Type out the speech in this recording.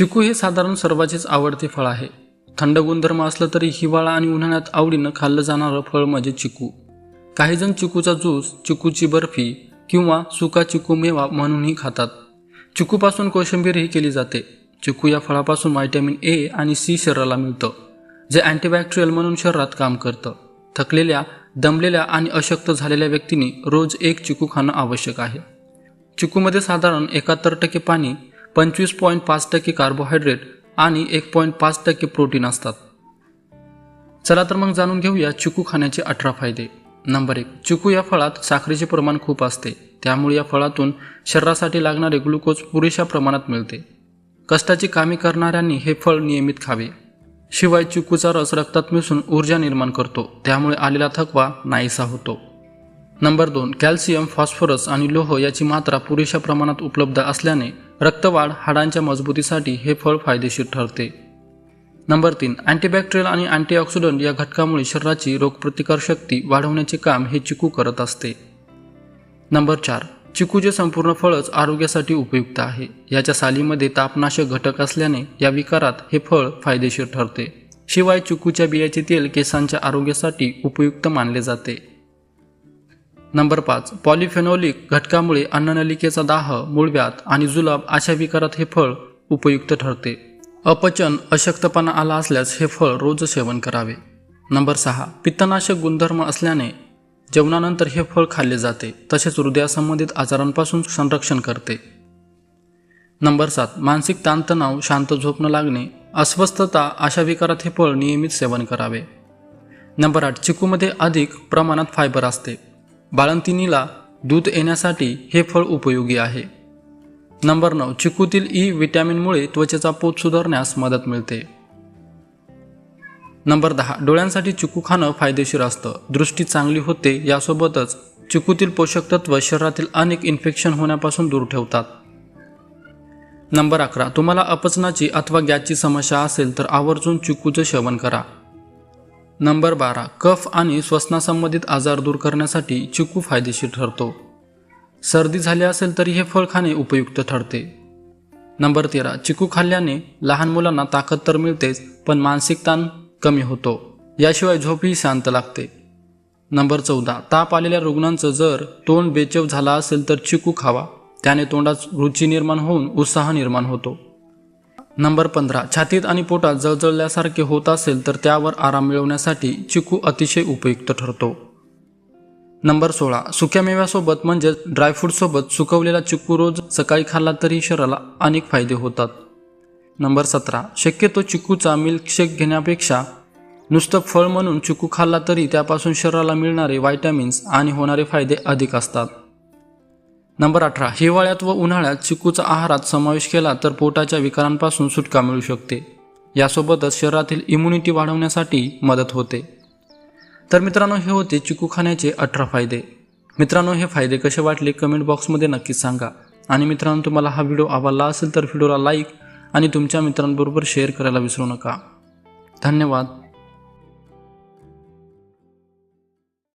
चिकू हे साधारण सर्वांचेच आवडते फळ आहे. थंड गुणधर्म असलं तरी हिवाळा आणि उन्हाळ्यात आवडीनं खाल्लं जाणारं फळ म्हणजे चिकू. काहीजण चिकूचा ज्यूस चिकूची बर्फी किंवा सुका चिकू मेवा म्हणूनही खातात. चिकूपासून कोशिंबीरही केली जाते. चिकू या फळापासून व्हायटॅमिन ए आणि सी शरीराला मिळतं जे अँटीबॅक्टेरियल म्हणून शरीरात काम करतं. थकलेल्या दमलेल्या आणि अशक्त झालेल्या व्यक्तींनी रोज एक चिकू खाणं आवश्यक आहे. चिकूमध्ये साधारण एकाहत्तर टक्के पाणी पंचवीस पॉईंट पाच टक्के कार्बोहायड्रेट आणि एक पॉईंट पाच टक्के प्रोटीन असतात. चला तर मग जाणून घेऊया चिकू खाण्याचे अठरा फायदे. नंबर एक चिकू या फळात साखरेचे प्रमाण खूप असते. त्यामुळे या फळातून शरीरासाठी लागणारे ग्लुकोज पुरेशा प्रमाणात मिळते. कष्टाची कामे करणाऱ्यांनी हे फळ नियमित खावे. शिवाय चिकूचा रस रक्तात मिसळून ऊर्जा निर्माण करतो. त्यामुळे आलेला थकवा नाहीसा होतो. नंबर दोन कॅल्शियम फॉस्फरस आणि लोह याची मात्रा पुरेशा प्रमाणात उपलब्ध असल्याने रक्तवाढ हाडांच्या मजबूतीसाठी हे फळ फायदेशीर ठरते. नंबर तीन अँटीबॅक्टेरियल आणि अँटीऑक्सिडंट या घटकामुळे शरीराची रोगप्रतिकारशक्ती वाढवण्याचे काम हे चिकू करत असते. नंबर चार चिकूचे संपूर्ण फळच आरोग्यासाठी उपयुक्त आहे. याच्या सालीमध्ये तापनाशक घटक असल्याने या विकारात हे फळ फायदेशीर ठरते. शिवाय चिकूच्या बियाचे तेल केसांच्या आरोग्यासाठी उपयुक्त मानले जाते. नंबर पाच पॉलिफेनॉलिक घटकामुळे अन्ननलिकेचा दाह मुळव्यात आणि जुलाब अशा विकारात हे फळ उपयुक्त ठरते. अपचन अशक्तपणा आला असल्यास हे फळ रोज सेवन करावे. नंबर सहा पित्तनाशक गुणधर्म असल्याने जेवणानंतर हे फळ खाल्ले जाते तसेच हृदयासंबंधित आजारांपासून संरक्षण करते. नंबर सात मानसिक ताणतणाव शांत झोप न लागणे अस्वस्थता अशा विकारात हे फळ नियमित सेवन करावे. नंबर आठ चिकूमध्ये अधिक प्रमाणात फायबर असते. बाळंतिनीला दूध येण्यासाठी हे फळ उपयोगी आहे. नंबर नऊ चिकूतील ई विटॅमिनमुळे त्वचेचा पोत सुधारण्यास मदत मिळते. नंबर दहा डोळ्यांसाठी चिकू खाणं फायदेशीर असतं. दृष्टी चांगली होते यासोबतच चिकूतील पोषक तत्व शरीरातील अनेक इन्फेक्शन होण्यापासून दूर ठेवतात. नंबर अकरा तुम्हाला अपचनाची अथवा गॅसची समस्या असेल तर आवर्जून चिकूचं सेवन करा. नंबर बारा कफ आणि श्वसनासंबंधित आजार दूर करण्यासाठी चिकू फायदेशीर ठरतो. सर्दी झाली असेल तरी हे फळ खाणे उपयुक्त ठरते. नंबर तेरा चिकू खाल्ल्याने लहान मुलांना ताकद तर मिळतेच पण मानसिक ताण कमी होतो. याशिवाय झोपही शांत लागते. नंबर चौदा ताप आलेल्या रुग्णांचं जर तोंड बेचव झाला असेल तर चिकू खावा. त्याने तोंडात रुची निर्माण होऊन उत्साह निर्माण होतो. नंबर पंधरा छातीत आणि पोटात जळजळल्यासारखे होत असेल तर त्यावर आराम मिळवण्यासाठी चिकू अतिशय उपयुक्त ठरतो. नंबर सोळा सुक्या मेव्यासोबत म्हणजे ड्रायफ्रूटसोबत सुकवलेला चिकू रोज सकाळी खाल्ला तरी शरीराला अनेक फायदे होतात. नंबर सतरा शक्यतो चिकूचा मिल्कशेक घेण्यापेक्षा नुसतं फळ म्हणून चिकू खाल्ला तरी त्यापासून शरीराला मिळणारे व्हायटॅमिन्स आणि होणारे फायदे अधिक असतात. नंबर अठरा हिवाळ्यात व उन्हाळ्यात चिकूचा आहारात समावेश केला तर पोटाच्या विकारांपासून सुटका मिळू शकते. यासोबतच शरीरातील इम्युनिटी वाढवण्यासाठी मदत होते. तर मित्रांनो हे होते चिकू खाण्याचे अठरा फायदे. मित्रांनो हे फायदे कसे वाटले कमेंट बॉक्समध्ये नक्कीच सांगा. आणि मित्रांनो तुम्हाला हा व्हिडिओ आवडला असेल तर व्हिडिओला लाईक आणि तुमच्या मित्रांबरोबर शेअर करायला विसरू नका. धन्यवाद.